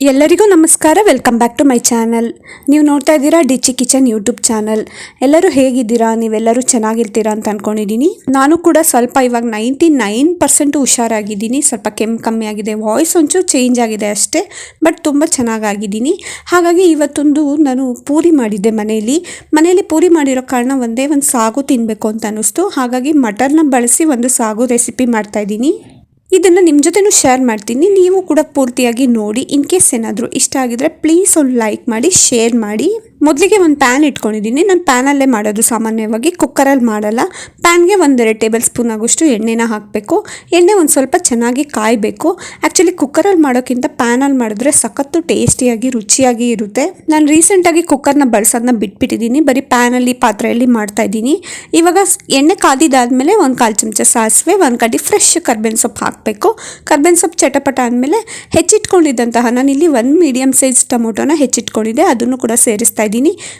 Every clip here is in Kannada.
ಎಲ್ಲರಿಗೂ ನಮಸ್ಕಾರ welcome back to my channel ನೀವು ನೋಡ್ತಾ ಇದ್ದೀರಾ ಡಿಚಿ ಕಿಚನ್ ಯೂಟ್ಯೂಬ್ ಚಾನಲ್. ಎಲ್ಲರೂ ಹೇಗಿದ್ದೀರಾ? ನೀವೆಲ್ಲರೂ ಚೆನ್ನಾಗಿರ್ತೀರಾ ಅಂತ ಅನ್ಕೊಂಡಿದ್ದೀನಿ ನಾನು ಕೂಡ ಸ್ವಲ್ಪ ಇವಾಗ ನೈಂಟಿ ನೈನ್ ಪರ್ಸೆಂಟ್ ಹುಷಾರಾಗಿದ್ದೀನಿ. ಸ್ವಲ್ಪ ಕೆಮ್ಮು ಕಮ್ಮಿ ಆಗಿದೆ. ವಾಯ್ಸ್ ಒಂಚೂ ಚೇಂಜ್ ಆಗಿದೆ ಅಷ್ಟೇ ಬಟ್ ತುಂಬ ಚೆನ್ನಾಗಾಗಿದ್ದೀನಿ. ಹಾಗಾಗಿ ಇವತ್ತೊಂದು ನಾನು ಪೂರಿ ಮಾಡಿದ್ದೆ ಮನೆಯಲ್ಲಿ. ಮನೆಯಲ್ಲಿ ಪೂರಿ ಮಾಡಿರೋ ಕಾರಣ ಒಂದೇ ಒಂದು ಸಾಗು ತಿನ್ನಬೇಕು ಅಂತ ಅನ್ನಿಸ್ತು. ಹಾಗಾಗಿ ಮಟರ್ನ ಬಳಸಿ ಒಂದು ಸಾಗು ರೆಸಿಪಿ ಮಾಡ್ತಾ ಇದ್ದೀನಿ. ಇದನ್ನು ನಿಮ್ಮ ಜೊತೆನೂ ಶೇರ್ ಮಾಡ್ತೀನಿ. ನೀವು ಕೂಡ ಪೂರ್ತಿಯಾಗಿ ನೋಡಿ. ಇನ್ ಕೇಸ್ ಏನಾದರೂ ಇಷ್ಟ ಆಗಿದ್ರೆ ಪ್ಲೀಸ್ ಒಂದು ಲೈಕ್ ಮಾಡಿ ಶೇರ್ ಮಾಡಿ. ಮೊದಲಿಗೆ ಒಂದು ಪ್ಯಾನ್ ಇಟ್ಕೊಂಡಿದ್ದೀನಿ. ನಾನು ಪ್ಯಾನಲ್ಲೇ ಮಾಡೋದು ಸಾಮಾನ್ಯವಾಗಿ. ಕುಕ್ಕರಲ್ಲಿ ಮಾಡಲ್ಲ. ಪ್ಯಾನ್ಗೆ ಒಂದೆರಡು ಟೇಬಲ್ ಸ್ಪೂನ್ ಆಗೋಷ್ಟು ಎಣ್ಣೆನ ಹಾಕಬೇಕು. ಎಣ್ಣೆ ಒಂದು ಸ್ವಲ್ಪ ಚೆನ್ನಾಗಿ ಕಾಯಬೇಕು. ಆ್ಯಕ್ಚುಲಿ ಕುಕ್ಕರಲ್ಲಿ ಮಾಡೋಕ್ಕಿಂತ ಪ್ಯಾನಲ್ಲಿ ಮಾಡಿದ್ರೆ ಸಖತ್ತು ಟೇಸ್ಟಿಯಾಗಿ ರುಚಿಯಾಗಿ ಇರುತ್ತೆ. ನಾನು ರೀಸೆಂಟಾಗಿ ಕುಕ್ಕರ್ನ ಬಳಸೋದನ್ನ ಬಿಟ್ಬಿಟ್ಟಿದ್ದೀನಿ ಬರೀ ಪ್ಯಾನಲ್ಲಿ ಪಾತ್ರೆಯಲ್ಲಿ ಮಾಡ್ತಾ ಇದ್ದೀನಿ. ಇವಾಗ ಎಣ್ಣೆ ಕಾದಿದ್ದಾದಮೇಲೆ ಒಂದು ಕಾಲು ಚಮಚ ಸಾಸಿವೆ, ಒಂದು ಕಡ್ಡಿ ಫ್ರೆಶ್ ಕರ್ಬೇವಿನ ಸೊಪ್ಪು ಹಾಕಬೇಕು. ಕರ್ಬೇವಿನ ಸೊಪ್ಪು ಚಟಪಟ ಆದಮೇಲೆ ಹೆಚ್ಚಿಟ್ಕೊಂಡಿದ್ದಂತಹ ನಾನಿಲ್ಲಿ ಒಂದು ಮೀಡಿಯಮ್ ಸೈಜ್ ಟೊಮೊಟೊನ ಹೆಚ್ಚಿಟ್ಕೊಂಡಿದ್ದೆ. ಅದನ್ನು ಕೂಡ ಸೇರಿಸ್ತಾ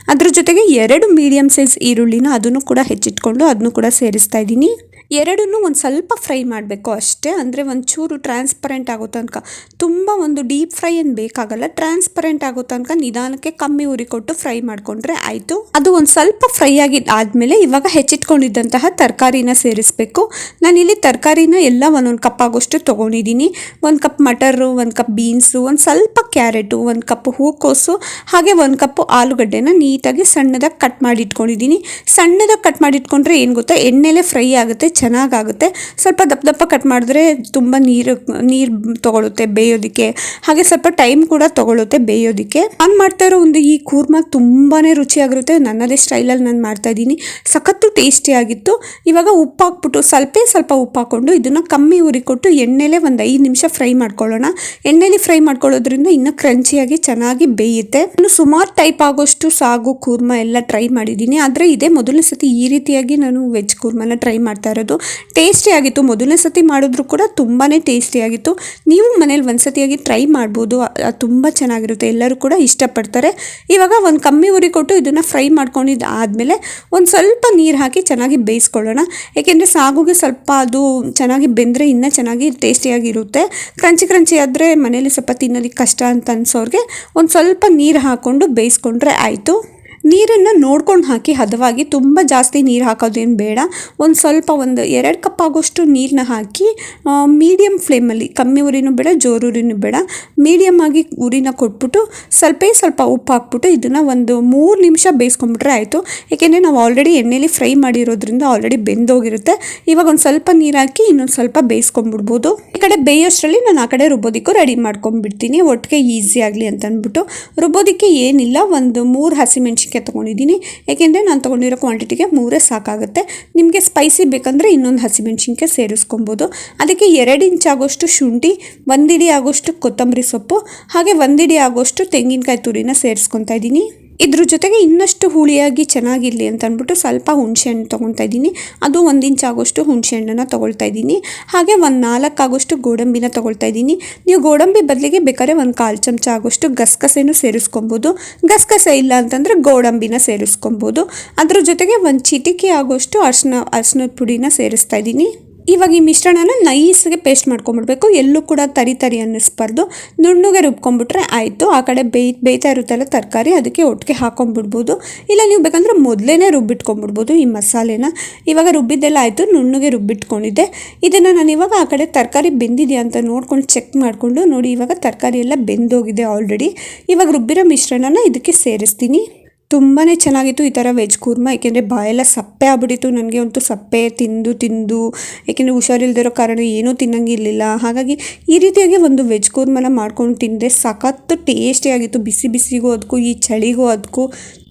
ಅದ್ರ ಜೊತೆಗೆ ಎರಡು ಮೀಡಿಯಮ್ ಸೈಜ್ ಈರುಳ್ಳಿನ ಅದನ್ನು ಕೂಡ ಹೆಚ್ಚಿಟ್ಕೊಂಡು ಅದನ್ನು ಕೂಡ ಸೇರಿಸ್ತಾ ಇದ್ದೀನಿ. ಎರಡನ್ನೂ ಒಂದು ಸ್ವಲ್ಪ ಫ್ರೈ ಮಾಡಬೇಕು ಅಷ್ಟೇ. ಅಂದರೆ ಒಂಚೂರು ಟ್ರಾನ್ಸ್ಪರೆಂಟ್ ಆಗೋ ತನಕ. ತುಂಬ ಒಂದು ಡೀಪ್ ಫ್ರೈ ಏನು ಬೇಕಾಗಲ್ಲ ಟ್ರಾನ್ಸ್ಪರೆಂಟ್ ಆಗೋ ತನಕ ನಿಧಾನಕ್ಕೆ ಕಮ್ಮಿ ಉರಿ ಕೊಟ್ಟು ಫ್ರೈ ಮಾಡಿಕೊಂಡ್ರೆ ಆಯಿತು. ಅದು ಒಂದು ಸ್ವಲ್ಪ ಫ್ರೈ ಆಗಿ ಆದಮೇಲೆ ಇವಾಗ ಹೆಚ್ಚಿಟ್ಕೊಂಡಿದ್ದಂತಹ ತರಕಾರಿನ ಸೇರಿಸಬೇಕು. ನಾನಿಲ್ಲಿ ತರಕಾರಿನ ಎಲ್ಲ ಒಂದೊಂದು ಕಪ್ ಆಗೋಷ್ಟು ತೊಗೊಂಡಿದ್ದೀನಿ ಒಂದು ಕಪ್ ಮಟರು ಒಂದು ಕಪ್ ಬೀನ್ಸು ಒಂದು ಸ್ವಲ್ಪ ಕ್ಯಾರೆಟು ಒಂದು ಕಪ್ ಹೂಕೋಸು, ಹಾಗೆ ಒಂದು ಕಪ್ ಆಲೂಗಡ್ಡೆನ ನೀಟಾಗಿ ಸಣ್ಣದಾಗಿ ಕಟ್ ಮಾಡಿ ಇಟ್ಕೊಂಡಿದ್ದೀನಿ ಸಣ್ಣದಾಗಿ ಕಟ್ ಮಾಡಿಟ್ಕೊಂಡ್ರೆ ಏನು ಗೊತ್ತಾ, ಎಣ್ಣೆಲೆ ಫ್ರೈ ಆಗುತ್ತೆ ಚೆನ್ನಾಗಾಗುತ್ತೆ. ಸ್ವಲ್ಪ ದಪ್ಪ ದಪ್ಪ ಕಟ್ ಮಾಡಿದ್ರೆ ತುಂಬ ನೀರು ನೀರು ತೊಗೊಳುತ್ತೆ ಬೇಯೋದಕ್ಕೆ. ಹಾಗೆ ಸ್ವಲ್ಪ ಟೈಮ್ ಕೂಡ ತೊಗೊಳುತ್ತೆ ಬೇಯೋದಕ್ಕೆ. ಹಂಗೆ ಮಾಡ್ತಾ ಇರೋ ಒಂದು ಈ ಕೂರ್ಮ ತುಂಬಾ ರುಚಿಯಾಗಿರುತ್ತೆ. ನನ್ನದೇ ಸ್ಟೈಲಲ್ಲಿ ನಾನು ಮಾಡ್ತಾ ಇದ್ದೀನಿ. ಸಖತ್ತು ಟೇಸ್ಟಿಯಾಗಿತ್ತು ಇವಾಗ ಉಪ್ಪು ಹಾಕ್ಬಿಟ್ಟು ಸ್ವಲ್ಪ ಸ್ವಲ್ಪ ಉಪ್ಪು ಹಾಕ್ಕೊಂಡು ಇದನ್ನು ಕಮ್ಮಿ ಉರಿ ಕೊಟ್ಟು ಎಣ್ಣೆಲೆ ಒಂದು ಐದು ನಿಮಿಷ ಫ್ರೈ ಮಾಡ್ಕೊಳ್ಳೋಣ. ಎಣ್ಣೆಲಿ ಫ್ರೈ ಮಾಡ್ಕೊಳ್ಳೋದ್ರಿಂದ ಇನ್ನು ಕ್ರಂಚಿಯಾಗಿ ಚೆನ್ನಾಗಿ ಬೇಯುತ್ತೆ. ನಾನು ಸುಮಾರು ಟೈಪ್ ಆಗೋಷ್ಟು ಸಾಗು, ಕೂರ್ಮ ಎಲ್ಲ ಟ್ರೈ ಮಾಡಿದ್ದೀನಿ. ಆದರೆ ಇದೇ ಮೊದಲನೇ ಸತಿ ಈ ರೀತಿಯಾಗಿ ನಾನು ವೆಜ್ ಕೂರ್ಮನ ಟ್ರೈ ಮಾಡ್ತಾ ಟೇಸ್ಟಿ ಆಗಿತ್ತು. ಮೊದಲನೇ ಸತಿ ಮಾಡಿದ್ರು ಕೂಡ ತುಂಬಾ ಟೇಸ್ಟಿಯಾಗಿತ್ತು ನೀವು ಮನೇಲಿ ಒಂದ್ಸತಿಯಾಗಿ ಟ್ರೈ ಮಾಡ್ಬೋದು. ತುಂಬ ಚೆನ್ನಾಗಿರುತ್ತೆ. ಎಲ್ಲರೂ ಕೂಡ ಇಷ್ಟಪಡ್ತಾರೆ. ಇವಾಗ ಒಂದು ಕಮ್ಮಿ ಉರಿ ಕೊಟ್ಟು ಇದನ್ನು ಫ್ರೈ ಮಾಡ್ಕೊಂಡಿದ್ದು ಆದಮೇಲೆ ಒಂದು ಸ್ವಲ್ಪ ನೀರು ಹಾಕಿ ಚೆನ್ನಾಗಿ ಬೇಯಿಸ್ಕೊಳ್ಳೋಣ. ಏಕೆಂದರೆ ಸಾಗುಗೆ ಸ್ವಲ್ಪ ಅದು ಚೆನ್ನಾಗಿ ಬೆಂದರೆ ಇನ್ನೂ ಚೆನ್ನಾಗಿ ಟೇಸ್ಟಿಯಾಗಿರುತ್ತೆ ಕ್ರಂಚಿ ಕ್ರಂಚಿ ಆದರೆ ಮನೇಲಿ ಸ್ವಲ್ಪ ತಿನ್ನೋದಕ್ಕೆ ಕಷ್ಟ ಅಂತ ಅನ್ಸೋರಿಗೆ ಒಂದು ಸ್ವಲ್ಪ ನೀರು ಹಾಕ್ಕೊಂಡು ಬೇಯಿಸ್ಕೊಂಡ್ರೆ ಆಯಿತು. ನೀರನ್ನು ನೋಡ್ಕೊಂಡು ಹಾಕಿ ಹದವಾಗಿ ತುಂಬ ಜಾಸ್ತಿ ನೀರು ಹಾಕೋದೇನು ಬೇಡ. ಒಂದು ಸ್ವಲ್ಪ ಒಂದು ಎರಡು ಕಪ್ ಆಗೋಷ್ಟು ನೀರನ್ನ ಹಾಕಿ ಮೀಡಿಯಮ್ ಫ್ಲೇಮಲ್ಲಿ ಕಮ್ಮಿ ಉರಿನೂ ಬೇಡ, ಜೋರು ಉರಿನೂ ಬೇಡ. ಮೀಡಿಯಮ್ ಆಗಿ ಉರಿನ ಕೊಟ್ಬಿಟ್ಟು ಸ್ವಲ್ಪ ಸ್ವಲ್ಪ ಉಪ್ಪು ಹಾಕ್ಬಿಟ್ಟು ಇದನ್ನು ಒಂದು ಮೂರು ನಿಮಿಷ ಬೇಯಿಸ್ಕೊಂಬಿಟ್ರೆ ಆಯಿತು. ಏಕೆಂದರೆ ನಾವು ಆಲ್ರೆಡಿ ಎಣ್ಣೆಲಿ ಫ್ರೈ ಮಾಡಿರೋದ್ರಿಂದ ಆಲ್ರೆಡಿ ಬೆಂದೋಗಿರುತ್ತೆ. ಇವಾಗ ಒಂದು ಸ್ವಲ್ಪ ನೀರು ಹಾಕಿ ಇನ್ನೊಂದು ಸ್ವಲ್ಪ ಬೇಯಿಸ್ಕೊಂಡ್ಬಿಡ್ಬೋದು. ಈ ಕಡೆ ಬೇಯೋಷ್ಟರಲ್ಲಿ ನಾನು ಆ ಕಡೆ ರುಬ್ಬೋದಿಕ್ಕೂ ರೆಡಿ ಮಾಡ್ಕೊಂಡ್ಬಿಡ್ತೀನಿ. ಒಟ್ಟಿಗೆ ಈಸಿ ಆಗಲಿ ಅಂತ ಅಂದ್ಬಿಟ್ಟು ರುಬ್ಬೋದಿಕ್ಕೆ ಏನಿಲ್ಲ, ಒಂದು ಮೂರು ಹಸಿಮೆಣ್ಸಿನ್ಕಾಯಿ ತೊಗೊಂಡಿದ್ದೀನಿ. ಏಕೆಂದರೆ ನಾನು ತೊಗೊಂಡಿರೋ ಕ್ವಾಂಟಿಟಿಗೆ ಮೂರೇ ಸಾಕಾಗುತ್ತೆ. ನಿಮಗೆ ಸ್ಪೈಸಿ ಬೇಕಂದರೆ ಇನ್ನೊಂದು ಹಸಿಮೆಣ್ಸಿನ್ಕಾಯಿ ಸೇರಿಸ್ಕೊಬೋದು. ಅದಕ್ಕೆ ಎರಡು ಇಂಚ್ ಆಗೋಷ್ಟು ಶುಂಠಿ ಒಂದಿಡಿ ಆಗೋಷ್ಟು ಕೊತ್ತಂಬರಿ ಸೊಪ್ಪು, ಹಾಗೆ ಒಂದಿಡಿ ಆಗೋಷ್ಟು ತೆಂಗಿನಕಾಯಿ ತುರಿನ ಸೇರಿಸ್ಕೊತಾ ಇದ್ದೀನಿ. ಇದ್ರ ಜೊತೆಗೆ ಇನ್ನಷ್ಟು ಹುಳಿಯಾಗಿ ಚೆನ್ನಾಗಿರಲಿ ಅಂತ ಅಂದ್ಬಿಟ್ಟು ಸ್ವಲ್ಪ ಹುಣಸೆಹಣ್ಣು ತೊಗೊಳ್ತಾ ಇದ್ದೀನಿ. ಅದು ಒಂದು ಇಂಚ್ ಆಗೋಷ್ಟು ಹುಣಸೆಹಣ್ಣನ್ನು ತೊಗೊಳ್ತಾ ಇದ್ದೀನಿ. ಹಾಗೆ ಒಂದು ನಾಲ್ಕು ಆಗೋಷ್ಟು ಗೋಡಂಬಿನ ತೊಗೊಳ್ತಾ ಇದ್ದೀನಿ. ನೀವು ಗೋಡಂಬಿ ಬದಲಿಗೆ ಬೇಕಾದ್ರೆ ಒಂದು ಕಾಲು ಚಮಚ ಆಗೋಷ್ಟು ಗಸಗಸೆನೂ ಸೇರಿಸ್ಕೊಬೋದು. ಗಸಗಸೆ ಇಲ್ಲ ಅಂತಂದರೆ ಗೋಡಂಬಿನ ಸೇರಿಸ್ಕೊಬೋದು. ಅದ್ರ ಜೊತೆಗೆ ಒಂದು ಚಿಟಿಕೆ ಆಗೋಷ್ಟು ಅರ್ಶಿನ ಅರ್ಶಿನದ ಪುಡಿನ ಸೇರಿಸ್ತಾ ಇದ್ದೀನಿ. ಇವಾಗ ಈ ಮಿಶ್ರಣನ ನೈಸ್ಗೆ ಪೇಸ್ಟ್ ಮಾಡ್ಕೊಂಬಿಡ್ಬೇಕು. ಎಲ್ಲೂ ಕೂಡ ತರಿ ತರಿ ಅನ್ನಿಸ್ಬಾರ್ದು. ನುಣ್ಣಗೆ ರುಬ್ಕೊಂಡ್ಬಿಟ್ರೆ ಆಯಿತು. ಆ ಕಡೆ ಬೇಯ್, ಬೇಯ್ತಾ ಇರುತ್ತಲ್ಲ ತರಕಾರಿ, ಅದಕ್ಕೆ ಒಟ್ಟಿಗೆ ಹಾಕೊಂಡ್ಬಿಡ್ಬೋದು ಇಲ್ಲ ನೀವು ಬೇಕಂದ್ರೆ ಮೊದಲೇ ರುಬ್ಬಿಟ್ಕೊಂಬಿಡ್ಬೋದು ಈ ಮಸಾಲೆನ. ಇವಾಗ ರುಬ್ಬಿದ್ದೆಲ್ಲ ಆಯಿತು, ನುಣ್ಣಗೆ ರುಬ್ಬಿಟ್ಕೊಂಡಿದ್ದೆ. ಇದನ್ನು ನಾನು ಇವಾಗ ಆ ಕಡೆ ತರಕಾರಿ ಬೆಂದಿದೆಯಾ ಅಂತ ನೋಡ್ಕೊಂಡು ಚೆಕ್ ಮಾಡಿಕೊಂಡು ನೋಡಿ ಇವಾಗ ತರಕಾರಿ ಎಲ್ಲ ಬೆಂದೋಗಿದೆ ಆಲ್ರೆಡಿ. ಇವಾಗ ರುಬ್ಬಿರೋ ಮಿಶ್ರಣನ ಇದಕ್ಕೆ ಸೇರಿಸ್ತೀನಿ. ತುಂಬಾ ಚೆನ್ನಾಗಿತ್ತು ಈ ಥರ ವೆಜ್ ಕೂರ್ಮ, ಏಕೆಂದರೆ ಬಾಯೆಲ್ಲ ಸಪ್ಪೆ ಆಗ್ಬಿಟ್ಟಿತ್ತು. ನನಗೆ ಅಂತೂ ಸಪ್ಪೆ ತಿಂದು ತಿಂದು, ಏಕೆಂದರೆ ಹುಷಾರಿಲ್ದಿರೋ ಕಾರಣ ಏನೂ ತಿನ್ನಂಗಿರಲಿಲ್ಲ. ಹಾಗಾಗಿ ಈ ರೀತಿಯಾಗಿ ಒಂದು ವೆಜ್ ಕೂರ್ಮನ ಮಾಡ್ಕೊಂಡು ತಿಂದರೆ ಸಖತ್ತು ಟೇಸ್ಟಿಯಾಗಿತ್ತು ಬಿಸಿ ಬಿಸಿಗೂ ಅದಕ್ಕೂ ಈ ಚಳಿಗೂ ಅದಕ್ಕೂ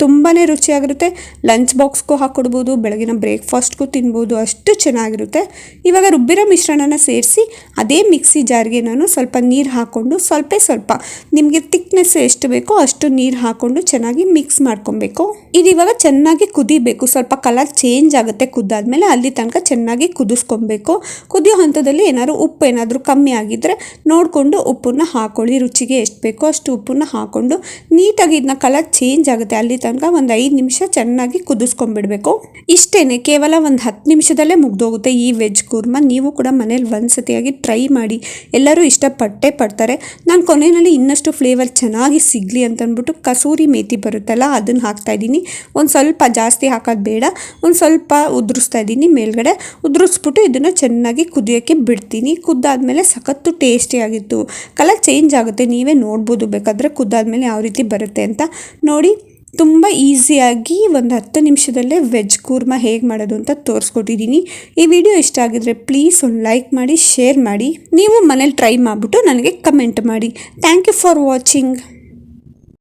ತುಂಬಾ ರುಚಿಯಾಗಿರುತ್ತೆ. ಲಂಚ್ ಬಾಕ್ಸ್ಗೂ ಹಾಕ್ಕೊಡ್ಬೋದು ಬೆಳಗಿನ ಬ್ರೇಕ್ಫಾಸ್ಟ್ಗೂ ತಿನ್ಬೋದು, ಅಷ್ಟು ಚೆನ್ನಾಗಿರುತ್ತೆ. ಇವಾಗ ರುಬ್ಬಿರೋ ಮಿಶ್ರಣನ ಸೇರಿಸಿ, ಅದೇ ಮಿಕ್ಸಿ ಜಾರಿಗೆ ನಾನು ಸ್ವಲ್ಪ ನೀರು ಹಾಕ್ಕೊಂಡು, ಸ್ವಲ್ಪ ಸ್ವಲ್ಪ ನಿಮಗೆ ತಿಕ್ನೆಸ್ ಎಷ್ಟು ಬೇಕೋ ಅಷ್ಟು ನೀರು ಹಾಕ್ಕೊಂಡು ಚೆನ್ನಾಗಿ ಮಿಕ್ಸ್ ಮಾಡ್ಕೊಬೇಕು. ಇದು ಇವಾಗ ಚೆನ್ನಾಗಿ ಕುದಿಬೇಕು. ಸ್ವಲ್ಪ ಕಲರ್ ಚೇಂಜ್ ಆಗುತ್ತೆ ಕುದ್ದಾದಮೇಲೆ ಅಲ್ಲಿ ತನಕ ಚೆನ್ನಾಗಿ ಕುದಿಸ್ಕೊಬೇಕು. ಕುದಿಯೋ ಹಂತದಲ್ಲಿ ಏನಾದರೂ ಉಪ್ಪು ಏನಾದರೂ ಕಮ್ಮಿ ಆಗಿದ್ದರೆ ನೋಡಿಕೊಂಡು ಉಪ್ಪನ್ನ ಹಾಕೊಳ್ಳಿ. ರುಚಿಗೆ ಎಷ್ಟು ಬೇಕೋ ಅಷ್ಟು ಉಪ್ಪನ್ನ ಹಾಕ್ಕೊಂಡು ನೀಟಾಗಿ ಇದನ್ನ ಕಲರ್ ಚೇಂಜ್ ಆಗುತ್ತೆ. ಅಲ್ಲಿ ತನಕ ಒಂದು ಐದು ನಿಮಿಷ ಚೆನ್ನಾಗಿ ಕುದಿಸ್ಕೊಂಬಿಡಬೇಕು ಇಷ್ಟೇ ಕೇವಲ ಒಂದು ಹತ್ತು ನಿಮಿಷದಲ್ಲೇ ಮುಗ್ದೋಗುತ್ತೆ ಈ ವೆಜ್ ಕೂರ್ಮ. ನೀವು ಕೂಡ ಮನೇಲಿ ಒಂದ್ಸತಿಯಾಗಿ ಟ್ರೈ ಮಾಡಿ. ಎಲ್ಲರೂ ಇಷ್ಟಪಟ್ಟೆ ಪಡ್ತಾರೆ. ನಾನು ಕೊನೆಯಲ್ಲಿ ಇನ್ನಷ್ಟು ಫ್ಲೇವರ್ ಚೆನ್ನಾಗಿ ಸಿಗಲಿ ಅಂತಂದ್ಬಿಟ್ಟು ಕಸೂರಿ ಮೇಥಿ ಬರುತ್ತಲ್ಲ, ಅದನ್ನು ಹಾಕ್ತಾ ಇದ್ದೀನಿ. ಒಂದು ಸ್ವಲ್ಪ ಜಾಸ್ತಿ ಹಾಕೋದು ಬೇಡ. ಒಂದು ಸ್ವಲ್ಪ ಉದುರಿಸ್ತಾ ಇದ್ದೀನಿ, ಮೇಲ್ಗಡೆ ಉದುರಿಸ್ಬಿಟ್ಟು ಇದನ್ನು ಚೆನ್ನಾಗಿ ಕುದಿಯೋಕ್ಕೆ ಬಿಡ್ತೀನಿ. ಕುದ್ದಾದಮೇಲೆ ಸಖತ್ತು ಟೇಸ್ಟಿಯಾಗಿತ್ತು ಕಲರ್ ಚೇಂಜ್ ಆಗುತ್ತೆ, ನೀವೇ ನೋಡ್ಬೋದು ಬೇಕಾದರೆ ಕುದ್ದಾದಮೇಲೆ ಯಾವ ರೀತಿ ಬರುತ್ತೆ ಅಂತ. ನೋಡಿ, ತುಂಬ ಈಸಿಯಾಗಿ ಒಂದು ಹತ್ತು ನಿಮಿಷದಲ್ಲೇ ವೆಜ್ ಕೂರ್ಮ ಹೇಗೆ ಮಾಡೋದು ಅಂತ ತೋರಿಸ್ಕೊಟ್ಟಿದ್ದೀನಿ. ಈ ವಿಡಿಯೋ ಇಷ್ಟ ಆಗಿದ್ರೆ ಪ್ಲೀಸ್ ಒಂದು ಲೈಕ್ ಮಾಡಿ ಶೇರ್ ಮಾಡಿ. ನೀವು ಮನೇಲಿ ಟ್ರೈ ಮಾಡಿಬಿಟ್ಟು ನನಗೆ ಕಮೆಂಟ್ ಮಾಡಿ. Thank you for watching